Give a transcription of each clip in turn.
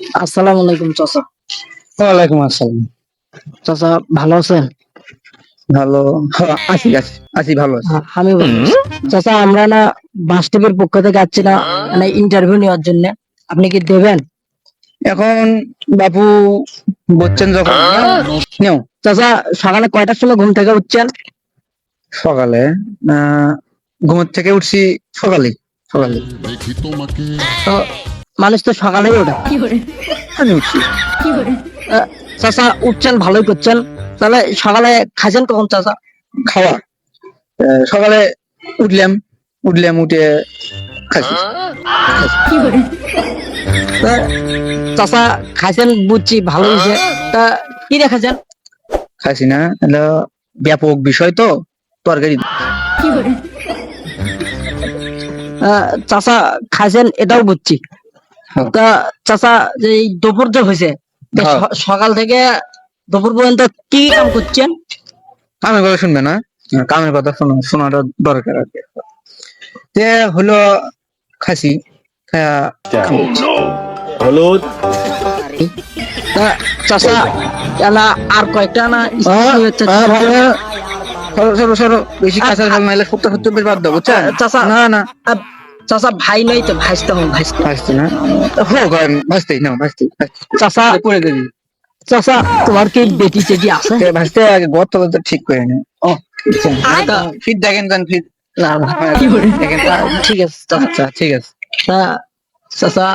আসসালামু আলাইকুম চাচা। ওয়ালাইকুম আসসালাম। চাচা ভালো আছেন? ভালো। হ্যাঁ, আছি আছি আছি ভালো আছি। হ্যাঁ, আমি চাচা আমরা না বাস পক্ষ থেকে যাচ্ছি না মানে ইন্টারভিউ নেওয়ার জন্য। আপনি কি দেবেন? এখন বাপু বলছেন যখন নেও চাচা সকালে কয়টার সময় ঘুম থেকে উঠছেন? সকালে আহ, ঘুমের থেকে উঠছি সকালে সকালে। দেখি তোমাকে। তো মানুষ তো সকালেই ওঠে। চাচা উঠছেন ভালোই করছেন। তাহলে সকালে খাইছেন কখন চাচা? খাওয়া। সকালে উঠলাম উঠলাম উঠে খাইছি। চাচা খাইছেন বুঝছি ভালো হয়েছে। তা কি রেখেছেন খাইছি না ব্যাপক বিষয় তো তরকারি। চাচা খাইছেন এটাও বুঝছি। তা চাচা যে দুপুর যে হয়েছে তা হ্যাঁ। সকাল থেকে দুপুর পর্যন্ত কি কাম করছেন? কামের কথা শুনবে না? হ্যাঁ, কামের কথা শোনো শোনাটা দরকার আর কি। তে হলো খাসি খায়া হলুদ। তা চাচা এলা আর কয়েকটা না সরো সরো সরো। বেশি কাঁচা ঝাল নাইলে সত্য সত্য বেশ বাদ দাও বুঝছেন? চাচা। না না। চাচা ভাই নাই তো ভাইস্তে হন ভাইস্তে। ভাসতে না? হোক আর ভাসতেই না ভাসতেই চাচা পড়ে দেবি। চাচা তোমার কি বেটি টেটি আছে? ভাসতে আগে গত তো ঠিক করে নে। ও তা- ফিট দেখেন যান ফিট। না, না। দেখেন ঠিক আছে চাচা আচ্ছা ঠিক আছে। চাচা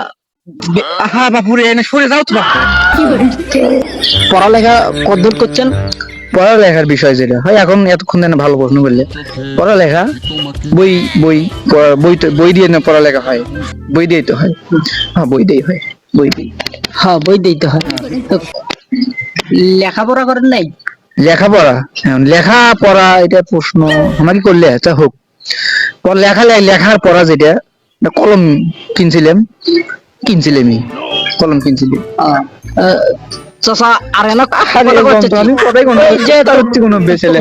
হ্যাঁ বাপুরে এনে সরে যাও তো পড়ালেখা কদ্দূর করছেন? পড়ালেখার বিষয় যেটা। হয় এখন এতক্ষণ যেন ভালো প্রশ্ন করলে। পড়ালেখা বই বই পড়া- বই তো- বই দিয়ে না পড়ালেখা হয়। বই দিয়েই তো হয়। হ্যাঁ বই দিয়েই হয়। বই দিয়ে হ্যাঁ বই দিতে হয়। তো লেখাপড়া করেন নাই? লেখাপড়া? এখন লেখাপড়া এটা প্রশ্ন আমাকে করলে আচ্ছা হোক। লেখা লেখার পড়া যেটা কলম কিনছিলাম। কিনছিলামই। কলম কিনছিলাম। চাচা আর এনা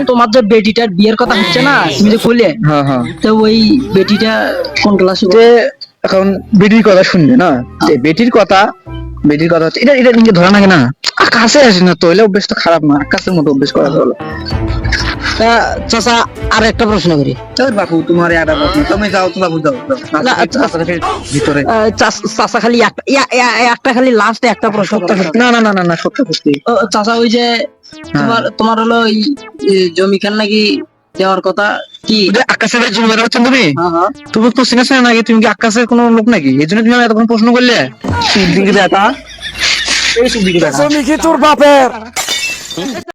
তোমার যে বেটিটার বিয়ের কথা হচ্ছে না তুমি যে কইলে হ্যাঁ হ্যাঁ। তো ওই বেটিটা কোন ক্লাসে এখন বেটির কথা শুনবে না? যে বেটির কথা বেটির কথা হচ্ছে এটা এটা নিজে ধরা নাকি না? কাছে আসে না তো অভ্যেস তো খারাপ না কাছের মতো অভ্যেস করা ভালো তা চাচা আর একটা প্রশ্ন করি। চল বাপু তোমার একটা প্রশ্ন তুমি যাও তো বাবু যাও। ভিতরে। চাচা খালি একটা একটা খালি লাস্টে একটা প্রশ্ন না না না না না সত্য সত্যি। চাচা ওই যে তোমার তোমার হলো ওই জমি খান নাকি দেওয়ার কথা? কি? যে আকাশের জমি বেড়া হচ্ছেন তুমি? হ্যাঁ হ্যাঁ। তুমি তো চিনেছ না নাকি? তুমি কি আকাশের কোনো লোক নাকি? এই জন্য তুমি এতক্ষণ প্রশ্ন করলে। সুদিকে দেখা। এই সুদিকে দেখা।